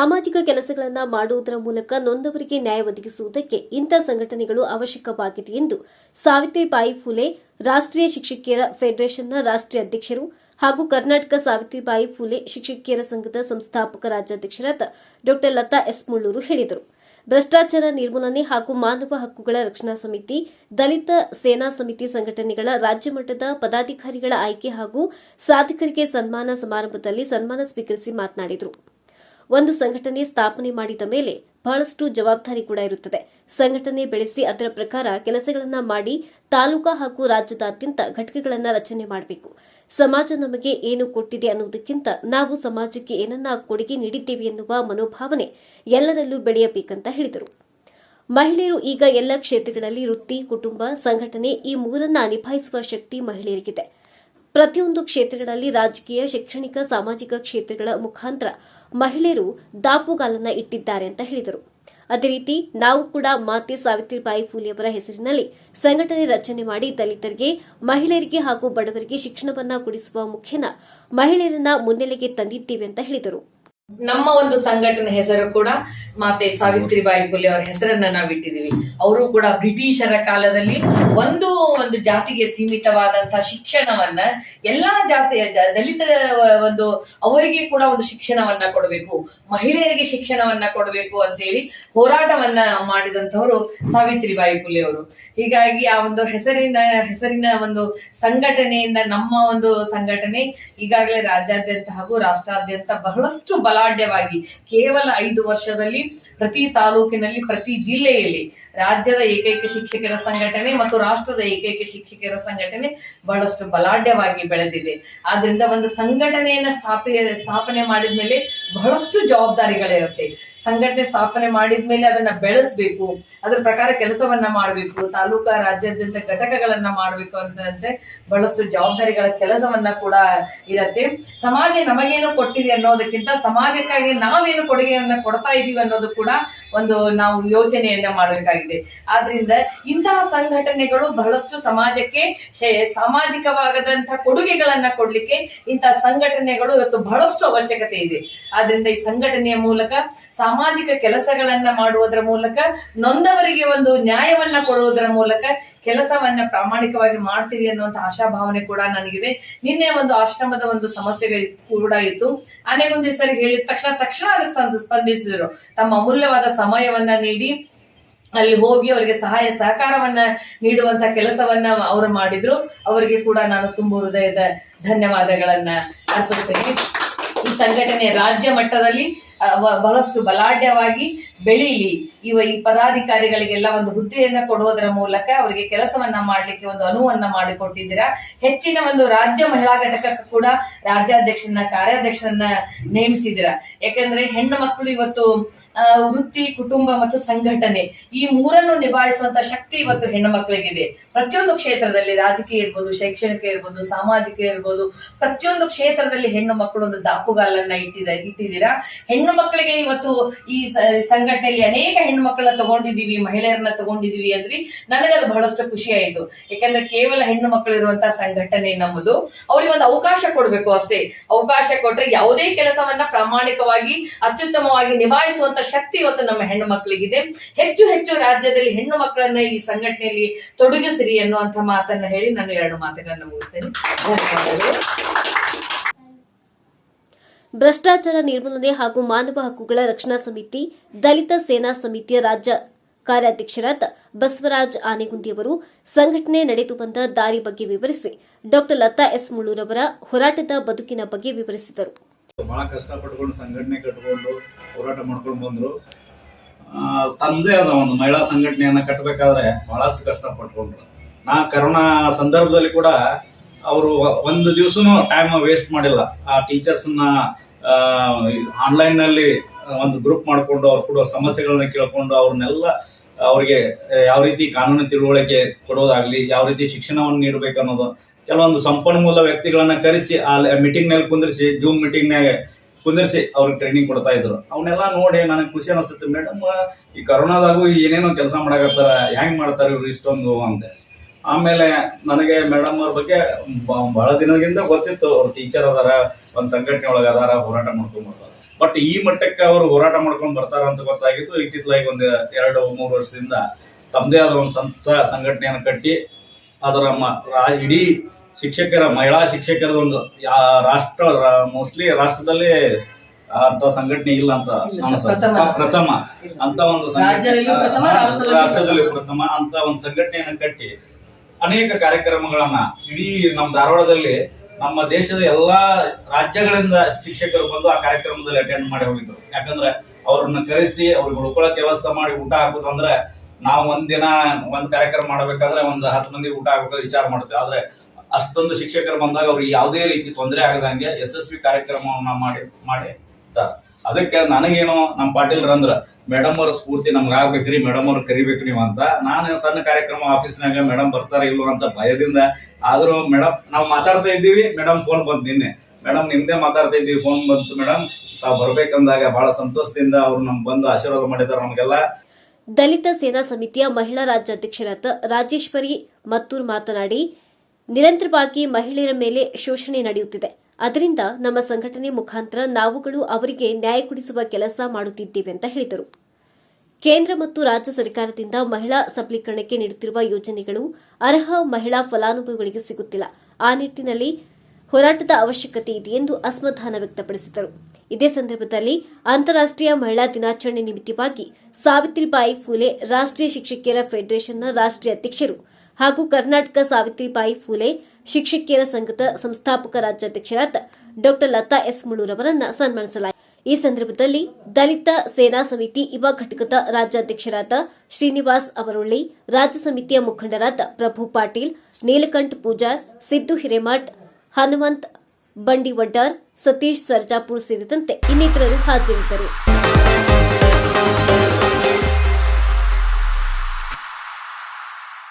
ಸಾಮಾಜಿಕ ಕೆಲಸಗಳನ್ನು ಮಾಡುವುದರ ಮೂಲಕ ನೊಂದವರಿಗೆ ನ್ಯಾಯ ಒದಗಿಸುವುದಕ್ಕೆ ಇಂಥ ಸಂಘಟನೆಗಳು ಅವಶ್ಯಕವಾಗಿದೆ ಎಂದು ಸಾವಿತ್ರಿಬಾಯಿ ಫುಲೆ, ರಾಷ್ಟ್ರೀಯ ಶಿಕ್ಷಕಿಯರ ಫೆಡರೇಷನ್ನ ರಾಷ್ಟ್ರೀಯ ಅಧ್ಯಕ್ಷರು ಹಾಗೂ ಕರ್ನಾಟಕ ಸಾವಿತ್ರಿಬಾಯಿ ಫುಲೆ ಶಿಕ್ಷಕಿಯರ ಸಂಘದ ಸಂಸ್ಥಾಪಕ ರಾಜ್ಯಾಧ್ಯಕ್ಷರಾದ ಡಾ ಲತಾ ಎಸ್ ಮುಳ್ಳೂರು ಹೇಳಿದರು. ಭ್ರಷ್ಟಾಚಾರ ನಿರ್ಮೂಲನೆ ಹಾಗೂ ಮಾನವ ಹಕ್ಕುಗಳ ರಕ್ಷಣಾ ಸಮಿತಿ, ದಲಿತ ಸೇನಾ ಸಮಿತಿ ಸಂಘಟನೆಗಳ ರಾಜ್ಯ ಮಟ್ಟದ ಪದಾಧಿಕಾರಿಗಳ ಆಯ್ಕೆ ಹಾಗೂ ಸಾಧಕರಿಗೆ ಸನ್ಮಾನ ಸಮಾರಂಭದಲ್ಲಿ ಸನ್ಮಾನ ಸ್ವೀಕರಿಸಿ ಮಾತನಾಡಿದರು. ಒಂದು ಸಂಘಟನೆ ಸ್ಥಾಪನೆ ಮಾಡಿದ ಮೇಲೆ ಬಹಳಷ್ಟು ಜವಾಬ್ದಾರಿ ಕೂಡ ಇರುತ್ತದೆ. ಸಂಘಟನೆ ಬೆಳೆಸಿ ಅದರ ಪ್ರಕಾರ ಕೆಲಸಗಳನ್ನು ಮಾಡಿ ತಾಲೂಕಾ ಹಾಗೂ ರಾಜ್ಯದಾದ್ಯಂತ ಘಟಕಗಳನ್ನು ರಚನೆ ಮಾಡಬೇಕು. ಸಮಾಜ ನಮಗೆ ಏನು ಕೊಟ್ಟಿದೆ ಅನ್ನುವುದಕ್ಕಿಂತ ನಾವು ಸಮಾಜಕ್ಕೆ ಏನನ್ನ ಕೊಡುಗೆ ನೀಡಿದ್ದೇವೆ ಎನ್ನುವ ಮನೋಭಾವನೆ ಎಲ್ಲರಲ್ಲೂ ಬೆಳೆಯಬೇಕಂತ ಹೇಳಿದರು. ಮಹಿಳೆಯರು ಈಗ ಎಲ್ಲ ಕ್ಷೇತ್ರಗಳಲ್ಲಿ ವೃತ್ತಿ, ಕುಟುಂಬ, ಸಂಘಟನೆ ಈ ಮೂರನ್ನ ನಿಭಾಯಿಸುವ ಶಕ್ತಿ ಮಹಿಳೆಯರಿಗಿದೆ. ಪ್ರತಿಯೊಂದು ಕ್ಷೇತ್ರಗಳಲ್ಲಿ ರಾಜಕೀಯ, ಶೈಕ್ಷಣಿಕ, ಸಾಮಾಜಿಕ ಕ್ಷೇತ್ರಗಳ ಮುಖಾಂತರ ಮಹಿಳೆಯರು ದಾಪುಗಾಲನ್ನ ಇಟ್ಟಿದ್ದಾರೆ ಅಂತ ಹೇಳಿದರು. ಅದೇ ರೀತಿ ನಾವು ಕೂಡ ಮಾತೆ ಸಾವಿತ್ರಿಬಾಯಿ ಫೂಲೆಯವರ ಹೆಸರಿನಲ್ಲಿ ಸಂಘಟನೆ ರಚನೆ ಮಾಡಿ ದಲಿತರಿಗೆ, ಮಹಿಳೆಯರಿಗೆ ಹಾಗೂ ಬಡವರಿಗೆ ಶಿಕ್ಷಣವನ್ನ ಕೊಡಿಸುವ ಮುಖೇನ ಮಹಿಳೆಯರನ್ನ ಮುನ್ನೆಲೆಗೆ ತಂದಿದ್ದೇವೆ ಅಂತ ಹೇಳಿದರು. ನಮ್ಮ ಒಂದು ಸಂಘಟನೆ ಹೆಸರು ಕೂಡ ಮಾತೆ ಸಾವಿತ್ರಿಬಾಯಿ ಫುಲೆ ಅವರ ಹೆಸರನ್ನ ನಾವು ಇಟ್ಟಿದೀವಿ ಅವರು ಕೂಡ ಬ್ರಿಟಿಷರ ಕಾಲದಲ್ಲಿ ಒಂದು ಒಂದು ಜಾತಿಗೆ ಸೀಮಿತವಾದಂತಹ ಶಿಕ್ಷಣವನ್ನ ಎಲ್ಲಾ ಜಾತಿಯ ದಲಿತ ಒಂದು ಅವರಿಗೆ ಕೂಡ ಒಂದು ಶಿಕ್ಷಣವನ್ನ ಕೊಡಬೇಕು. ಮಹಿಳೆಯರಿಗೆ ಶಿಕ್ಷಣವನ್ನ ಕೊಡಬೇಕು ಅಂತೇಳಿ ಹೋರಾಟವನ್ನ ಮಾಡಿದಂತವರು ಸಾವಿತ್ರಿಬಾಯಿ ಫುಲೆ ಅವರು. ಹೀಗಾಗಿ ಆ ಒಂದು ಹೆಸರಿನ ಹೆಸರಿನ ಒಂದು ಸಂಘಟನೆಯಿಂದ ನಮ್ಮ ಒಂದು ಸಂಘಟನೆ ಈಗಾಗಲೇ ರಾಜ್ಯಾದ್ಯಂತ ಹಾಗೂ ರಾಷ್ಟ್ರಾದ್ಯಂತ ಬಹಳಷ್ಟು ಬಲಾಢ್ಯವಾಗಿ ಕೇವಲ ಐದು ವರ್ಷದಲ್ಲಿ ಪ್ರತಿ ತಾಲೂಕಿನಲ್ಲಿ, ಪ್ರತಿ ಜಿಲ್ಲೆಯಲ್ಲಿ ರಾಜ್ಯದ ಏಕೈಕ ಶಿಕ್ಷಕರ ಸಂಘಟನೆ ಮತ್ತು ರಾಷ್ಟ್ರದ ಏಕೈಕ ಶಿಕ್ಷಕರ ಸಂಘಟನೆ ಬಹಳಷ್ಟು ಬಲಾಢ್ಯವಾಗಿ ಬೆಳೆದಿದೆ. ಆದ್ರಿಂದ ಒಂದು ಸಂಘಟನೆಯನ್ನ ಸ್ಥಾಪಿ, ಸ್ಥಾಪನೆ ಮಾಡಿದ್ಮೇಲೆ ಬಹಳಷ್ಟು ಜವಾಬ್ದಾರಿಗಳಿರುತ್ತೆ. ಸಂಘಟನೆ ಸ್ಥಾಪನೆ ಮಾಡಿದ್ಮೇಲೆ ಅದನ್ನ ಬೆಳೆಸಬೇಕು, ಅದ್ರ ಪ್ರಕಾರ ಕೆಲಸವನ್ನ ಮಾಡಬೇಕು, ತಾಲೂಕಾ ರಾಜ್ಯಾದ್ಯಂತ ಘಟಕಗಳನ್ನ ಮಾಡಬೇಕು ಅಂತಂದ್ರೆ ಬಹಳಷ್ಟು ಜವಾಬ್ದಾರಿಗಳ ಕೆಲಸವನ್ನ ಕೂಡ ಇರತ್ತೆ. ಸಮಾಜ ನಮಗೇನು ಕೊಟ್ಟಿದೆ ಅನ್ನೋದಕ್ಕಿಂತ ಸಮಾಜಕ್ಕಾಗಿ ನಾವೇನು ಕೊಡುಗೆಯನ್ನ ಕೊಡ್ತಾ ಇದೀವಿ ಅನ್ನೋದು ಕೂಡ ಒಂದು ನಾವು ಯೋಚನೆಯನ್ನ ಮಾಡಬೇಕಾಗಿದೆ. ಆದ್ರಿಂದ ಇಂತಹ ಸಂಘಟನೆಗಳು ಬಹಳಷ್ಟು ಸಮಾಜಕ್ಕೆ ಸಾಮಾಜಿಕವಾಗದಂತಹ ಕೊಡುಗೆಗಳನ್ನ ಕೊಡ್ಲಿಕ್ಕೆ ಇಂತಹ ಸಂಘಟನೆಗಳು ಇವತ್ತು ಬಹಳಷ್ಟು ಅವಶ್ಯಕತೆ ಇದೆ. ಆದ್ರಿಂದ ಈ ಸಂಘಟನೆಯ ಮೂಲಕ ಸಾಮಾಜಿಕ ಕೆಲಸಗಳನ್ನ ಮಾಡುವುದರ ಮೂಲಕ, ನೊಂದವರಿಗೆ ಒಂದು ನ್ಯಾಯವನ್ನ ಕೊಡುವುದರ ಮೂಲಕ ಕೆಲಸವನ್ನ ಪ್ರಾಮಾಣಿಕವಾಗಿ ಮಾಡ್ತೀವಿ ಅನ್ನುವಂತ ಆಶಾಭಾವನೆ ಕೂಡ ನನಗಿದೆ. ನಿನ್ನೆ ಒಂದು ಆಶ್ರಮದ ಒಂದು ಸಮಸ್ಯೆ ಕೂಡ ಇತ್ತು. ಆನೆಗೊಂದು ಸರಿ ಹೇಳಿದ ತಕ್ಷಣ ತಕ್ಷಣ ಅದಕ್ಕೆ ಸ್ಪಂದ ಸ್ಪಂದಿಸಿದ್ರು. ತಮ್ಮ ಅಮೂಲ್ಯವಾದ ಸಮಯವನ್ನ ನೀಡಿ, ಅಲ್ಲಿ ಹೋಗಿ ಅವರಿಗೆ ಸಹಾಯ, ಸಹಕಾರವನ್ನ ನೀಡುವಂತ ಕೆಲಸವನ್ನ ಅವರು ಮಾಡಿದ್ರು. ಅವರಿಗೆ ಕೂಡ ನಾನು ತುಂಬ ಹೃದಯದ ಧನ್ಯವಾದಗಳನ್ನ ಅರ್ಪಿಸ್ತೇನೆ. ಈ ಸಂಘಟನೆ ರಾಜ್ಯ ಮಟ್ಟದಲ್ಲಿ ಬಹಳಷ್ಟು ಬಲಾಢ್ಯವಾಗಿ ಬೆಳೀಲಿ. ಇವ ಈ ಪದಾಧಿಕಾರಿಗಳಿಗೆಲ್ಲ ಒಂದು ಹುದ್ದೆಯನ್ನ ಕೊಡುವುದರ ಮೂಲಕ ಅವರಿಗೆ ಕೆಲಸವನ್ನ ಮಾಡಲಿಕ್ಕೆ ಒಂದು ಅನುವನ್ನ ಮಾಡಿಕೊಟ್ಟಿದ್ದೀರಾ. ಹೆಚ್ಚಿನ ಒಂದು ರಾಜ್ಯ ಮಹಿಳಾ ಘಟಕಕ್ಕೂ ಕೂಡ ರಾಜ್ಯಾಧ್ಯಕ್ಷರನ್ನ ಕಾರ್ಯಾಧ್ಯಕ್ಷರನ್ನ ನೇಮಿಸಿದ್ದೀರಾ. ಯಾಕಂದ್ರೆ ಹೆಣ್ಣು ಮಕ್ಕಳು ಇವತ್ತು ವೃತ್ತಿ, ಕುಟುಂಬ ಮತ್ತು ಸಂಘಟನೆ ಈ ಮೂರನ್ನು ನಿಭಾಯಿಸುವಂತ ಶಕ್ತಿ ಇವತ್ತು ಹೆಣ್ಣು ಮಕ್ಕಳಿಗಿದೆ. ಪ್ರತಿಯೊಂದು ಕ್ಷೇತ್ರದಲ್ಲಿ ರಾಜಕೀಯ ಇರ್ಬೋದು, ಶೈಕ್ಷಣಿಕ ಇರ್ಬೋದು, ಸಾಮಾಜಿಕ ಇರ್ಬೋದು, ಪ್ರತಿಯೊಂದು ಕ್ಷೇತ್ರದಲ್ಲಿ ಹೆಣ್ಣು ಮಕ್ಕಳು ಒಂದು ದಾಪುಗಾಲನ್ನ ಇಟ್ಟಿದ, ಇಟ್ಟಿದ್ದೀರಾ. ಹೆಣ್ಣು ಮಕ್ಕಳಿಗೆ ಇವತ್ತು ಈ ಸಂಘಟನೆಯಲ್ಲಿ ಅನೇಕ ಹೆಣ್ಣು ಮಕ್ಕಳನ್ನ ತಗೊಂಡಿದೀವಿ ಮಹಿಳೆಯರನ್ನ ತಗೊಂಡಿದೀವಿ ಅಂದ್ರೆ ನನಗದು ಬಹಳಷ್ಟು ಖುಷಿ ಆಯಿತು. ಯಾಕಂದ್ರೆ ಕೇವಲ ಹೆಣ್ಣು ಮಕ್ಕಳು ಇರುವಂತಹ ಸಂಘಟನೆ ನಮ್ಮದು. ಅವ್ರಿಗೆ ಒಂದು ಅವಕಾಶ ಕೊಡ್ಬೇಕು ಅಷ್ಟೇ. ಅವಕಾಶ ಕೊಟ್ರೆ ಯಾವುದೇ ಕೆಲಸವನ್ನ ಪ್ರಾಮಾಣಿಕವಾಗಿ, ಅತ್ಯುತ್ತಮವಾಗಿ ನಿಭಾಯಿಸುವಂತ ಶಕ್ತಿ ಇವತ್ತು ನಮ್ಮ ಹೆಣ್ಣು ಮಕ್ಕಳಿಗಿದೆ ಹೆಚ್ಚು ಹೆಚ್ಚು ರಾಜ್ಯದಲ್ಲಿ ಹೆಣ್ಣು ಮಕ್ಕಳನ್ನ ಈ ಸಂಘಟನೆಯಲ್ಲಿ ತೊಡಗಿಸಿರಿ ಅನ್ನುವಂತ ಮಾತನ್ನ ಹೇಳಿ ನಾನು ಎರಡು ಮಾತುಗಳನ್ನ ಮುಗಿಸ್ತೇನೆ. ಧನ್ಯವಾದಗಳು. ಭ್ರಷ್ಟಾಚಾರ ನಿರ್ಮೂಲನೆ ಹಾಗೂ ಮಾನವ ಹಕ್ಕುಗಳ ರಕ್ಷಣಾ ಸಮಿತಿ, ದಲಿತ ಸೇನಾ ಸಮಿತಿಯ ರಾಜ್ಯ ಕಾರ್ಯಾಧ್ಯಕ್ಷರಾದ ಬಸವರಾಜ್ ಆನೆಗುಂದಿಯವರು ಸಂಘಟನೆ ನಡೆದು ಬಂದ ದಾರಿ ಬಗ್ಗೆ ವಿವರಿಸಿ ಡಾಕ್ಟರ್ ಲತಾ ಎಸ್ ಮುಳ್ಳೂರವರ ಹೋರಾಟದ ಬದುಕಿನ ಬಗ್ಗೆ ವಿವರಿಸಿದರು. ಬಹಳ ಕಷ್ಟಪಟ್ಟುಕೊಂಡು ಸಂಘಟನೆ ಕಟ್ಕೊಂಡು ಹೋರಾಟ ಮಾಡ್ಕೊಂಡು ಬಂದ್ರು. ತಂದೆ ಅದ ಒಂದು ಮಹಿಳಾ ಸಂಘಟನೆಯನ್ನ ಕಟ್ಟಬೇಕಾದ್ರೆ ಬಹಳಷ್ಟು ಕಷ್ಟಪಟ್ಕೊಂಡ್ರು. ನಾ ಕರೋನಾ ಸಂದರ್ಭದಲ್ಲಿ ಕೂಡ ಅವರು ಒಂದು ದಿವಸನೂ ಟೈಮ್ ವೇಸ್ಟ್ ಮಾಡಿಲ್ಲ. ಆ ಟೀಚರ್ಸ್ನ ಆನ್ಲೈನ್ನಲ್ಲಿ ಒಂದು ಗ್ರೂಪ್ ಮಾಡಿಕೊಂಡು ಅವ್ರು ಕೊಡೋ ಸಮಸ್ಯೆಗಳನ್ನ ಕೇಳ್ಕೊಂಡು ಅವ್ರನ್ನೆಲ್ಲ, ಅವ್ರಿಗೆ ಯಾವ ರೀತಿ ಕಾನೂನು ತಿಳುವಳಿಕೆ ಕೊಡೋದಾಗ್ಲಿ, ಯಾವ ರೀತಿ ಶಿಕ್ಷಣವನ್ನು ನೀಡಬೇಕು ಅನ್ನೋದು ಕೆಲವೊಂದು ಸಂಪನ್ಮೂಲ ವ್ಯಕ್ತಿಗಳನ್ನ ಕರೆಸಿ, ಆ ಮೀಟಿಂಗ್ನಲ್ಲಿ ಕುಂದಿರಿಸಿ ಜೂಮ್ ಮೀಟಿಂಗ್ನಾಗ ಕುಂದಿರಿಸಿ ಅವ್ರಿಗೆ ಟ್ರೈನಿಂಗ್ ಕೊಡ್ತಾ ಇದ್ರು. ಅವನ್ನೆಲ್ಲ ನೋಡಿ ನನಗೆ ಖುಷಿ ಅನಿಸುತ್ತೆ ಮೇಡಮ್, ಈ ಕರೋನಾದಾಗೂ ಏನೇನೋ ಕೆಲಸ ಮಾಡಕತ್ತಾರ, ಹೆಂಗ್ ಮಾಡ್ತಾರೆ ಇವ್ರು ಇಷ್ಟೊಂದು? ಅಂತ. ಆಮೇಲೆ ನನಗೆ ಮೇಡಮ್ ಅವ್ರ ಬಗ್ಗೆ ಬಹಳ ದಿನದಿಂದ ಗೊತ್ತಿತ್ತು ಅವ್ರು ಟೀಚರ್ ಅದಾರ ಒಂದ್ ಸಂಘಟನೆ ಒಳಗ ಅದಾರ ಹೋರಾಟ ಮಾಡ್ಕೊಂಡ್ ಬರ್ತಾರ. ಬಟ್ ಈ ಮಟ್ಟಕ್ಕೆ ಅವರು ಹೋರಾಟ ಮಾಡ್ಕೊಂಡ್ ಬರ್ತಾರ ಅಂತ ಗೊತ್ತಾಗಿತ್ತು. ಇತ್ತಿತ್ತಲಾಗಿ ಒಂದು ಎರಡು ಮೂರು ವರ್ಷದಿಂದ ತಮ್ಮದೇ ಆದ ಒಂದು ಸಂತ ಸಂಘಟನೆಯನ್ನು ಕಟ್ಟಿ ಅದರ ಇಡೀ ಶಿಕ್ಷಕರ ಮಹಿಳಾ ಶಿಕ್ಷಕರದ ಒಂದು ಯಾ- ರಾಷ್ಟ್ರ ಮೋಸ್ಟ್ಲಿ ರಾಷ್ಟ್ರದಲ್ಲಿ ಅಂತ ಸಂಘಟನೆ ಇಲ್ಲ ಅಂತ. ಪ್ರಥಮ. ಅಂತ ಒಂದು ರಾಷ್ಟ್ರದಲ್ಲಿ ಪ್ರಥಮ ಅಂತ ಒಂದು ಸಂಘಟನೆಯನ್ನು ಕಟ್ಟಿ ಅನೇಕ ಕಾರ್ಯಕ್ರಮಗಳನ್ನ ಇಡೀ ನಮ್ಮ ಧಾರವಾಡದಲ್ಲಿ ನಮ್ಮ ದೇಶದ ಎಲ್ಲಾ ರಾಜ್ಯಗಳಿಂದ ಶಿಕ್ಷಕರು ಬಂದು ಆ ಕಾರ್ಯಕ್ರಮದಲ್ಲಿ ಅಟೆಂಡ್ ಮಾಡಿ ಹೋಗಿದ್ರು ಯಾಕಂದ್ರೆ ಅವ್ರನ್ನ ಕರೆಸಿ, ಅವ್ರಿಗೆ ಉಳ್ಕೊಳಕ್ ವ್ಯವಸ್ಥೆ ಮಾಡಿ ಊಟ ಹಾಕುದಂದ್ರೆ ನಾವು ಒಂದಿನ ಒಂದ್ ಕಾರ್ಯಕ್ರಮ ಮಾಡ್ಬೇಕಾದ್ರೆ ಒಂದ್ ಹತ್ತು ಮಂದಿ ಊಟ ಹಾಕೋದು ವಿಚಾರ ಮಾಡ್ತೇವೆ ಆದ್ರೆ ಅಷ್ಟೊಂದು ಶಿಕ್ಷಕರು ಬಂದಾಗ ಅವ್ರಿಗೆ ಯಾವುದೇ ರೀತಿ ತೊಂದರೆ ಆಗದಂಗೆ ಯಶಸ್ವಿ ಕಾರ್ಯಕ್ರಮವನ್ನ ಮಾಡಿ ಮಾಡಿ. ಅದಕ್ಕೆ ನನಗೇನು ನಮ್ಮ ಪಾಟೀಲ್ರ ಅಂದ್ರ, ಮೇಡಮ್ ಅವ್ರ ಸ್ಫೂರ್ತಿ ನಮ್ಗೆ ಆಗ್ಬೇಕ್ರಿ, ಮೇಡಮ್ ಅವ್ರು ಕರಿಬೇಕು ನೀವು ಅಂತ. ನಾನು ಸಣ್ಣ ಕಾರ್ಯಕ್ರಮ ಆಫೀಸ್ನಾಗ, ಮೇಡಮ್ ಬರ್ತಾರ ಇಲ್ವೋ ಅಂತ ಭಯದಿಂದ, ಆದ್ರೂ ಮೇಡಮ್, ನಾವು ಮಾತಾಡ್ತಾ ಇದ್ದೀವಿ, ಮೇಡಮ್ ಫೋನ್ ಬಂತು ನಿನ್ನೆ. ಮೇಡಮ್, ನಿಮ್ದೇ ಮಾತಾಡ್ತಾ ಇದ್ದೀವಿ, ಫೋನ್ ಬಂತು, ಮೇಡಮ್. ತಾವು ಬರ್ಬೇಕಂದಾಗ ಬಹಳ ಸಂತೋಷದಿಂದ ಅವ್ರು ನಮ್ಗೆ ಬಂದು ಆಶೀರ್ವಾದ ಮಾಡಿದಾರೆ ನಮಗೆಲ್ಲ. ದಲಿತ ಸೇನಾ ಸಮಿತಿಯ ಮಹಿಳಾ ರಾಜ್ಯಾಧ್ಯಕ್ಷರಾದ ರಾಜೇಶ್ವರಿ ಮತ್ತೂರ್ ಮಾತನಾಡಿ, ನಿರಂತರವಾಗಿ ಮಹಿಳೆಯರ ಮೇಲೆ ಶೋಷಣೆ ನಡೆಯುತ್ತಿದೆ. ಅದರಿಂದ ನಮ್ಮ ಸಂಘಟನೆ ಮುಖಾಂತರ ನಾವುಗಳು ಅವರಿಗೆ ನ್ಯಾಯ ಕೊಡಿಸುವ ಕೆಲಸ ಮಾಡುತ್ತಿದ್ದೇವೆ ಅಂತ ಹೇಳಿದರು. ಕೇಂದ್ರ ಮತ್ತು ರಾಜ್ಯ ಸರ್ಕಾರದಿಂದ ಮಹಿಳಾ ಸಬಲೀಕರಣಕ್ಕೆ ನೀಡುತ್ತಿರುವ ಯೋಜನೆಗಳು ಅರ್ಹ ಮಹಿಳಾ ಫಲಾನುಭವಿಗಳಿಗೆ ಸಿಗುತ್ತಿಲ್ಲ. ಆ ನಿಟ್ಟಿನಲ್ಲಿ ಹೋರಾಟದ ಅವಶ್ಯಕತೆ ಇದೆ ಎಂದು ಅಸಮಾಧಾನ ವ್ಯಕ್ತಪಡಿಸಿದರು. ಇದೇ ಸಂದರ್ಭದಲ್ಲಿ ಅಂತಾರಾಷ್ಟೀಯ ಮಹಿಳಾ ದಿನಾಚರಣೆ ನಿಮಿತ್ತವಾಗಿ ಸಾವಿತ್ರಿಬಾಯಿ ಫೂಲೆ ರಾಷ್ಟ್ರೀಯ ಶಿಕ್ಷಕಿಯರ ಫೆಡರೇಷನ್ನ ರಾಷ್ಟ್ರೀಯ ಅಧ್ಯಕ್ಷರು ಹಾಗೂ ಕರ್ನಾಟಕ ಸಾವಿತ್ರಿಬಾಯಿ ಫೂಲೆ ಶಿಕ್ಷಕಿಯರ ಸಂಘದ ಸಂಸ್ಥಾಪಕ ರಾಜ್ಯಾಧ್ಯಕ್ಷರಾದ ಡಾಕ್ಟರ್ ಲತಾ ಎಸ್ ಮುಳೂರವರನ್ನು ಸನ್ಮಾನಿಸಲಾಯಿತು. ಈ ಸಂದರ್ಭದಲ್ಲಿ ದಲಿತ ಸೇನಾ ಸಮಿತಿ ಯುವ ಘಟಕದ ರಾಜ್ಯಾಧ್ಯಕ್ಷರಾದ ಶ್ರೀನಿವಾಸ್ ಅವರೊಳ್ಳಿ, ರಾಜ್ಯ ಸಮಿತಿಯ ಮುಖಂಡರಾದ ಪ್ರಭು ಪಾಟೀಲ್, ನೀಲಕಂಠ ಪೂಜಾರ್, ಸಿದ್ದು ಹಿರೇಮಠ್, ಹನುಮಂತ್ ಬಂಡಿವಡ್ಡಾರ್, ಸತೀಶ್ ಸರ್ಜಾಪುರ್ ಸೇರಿದಂತೆ ಇನ್ನಿತರರು ಹಾಜರಿದ್ದರು.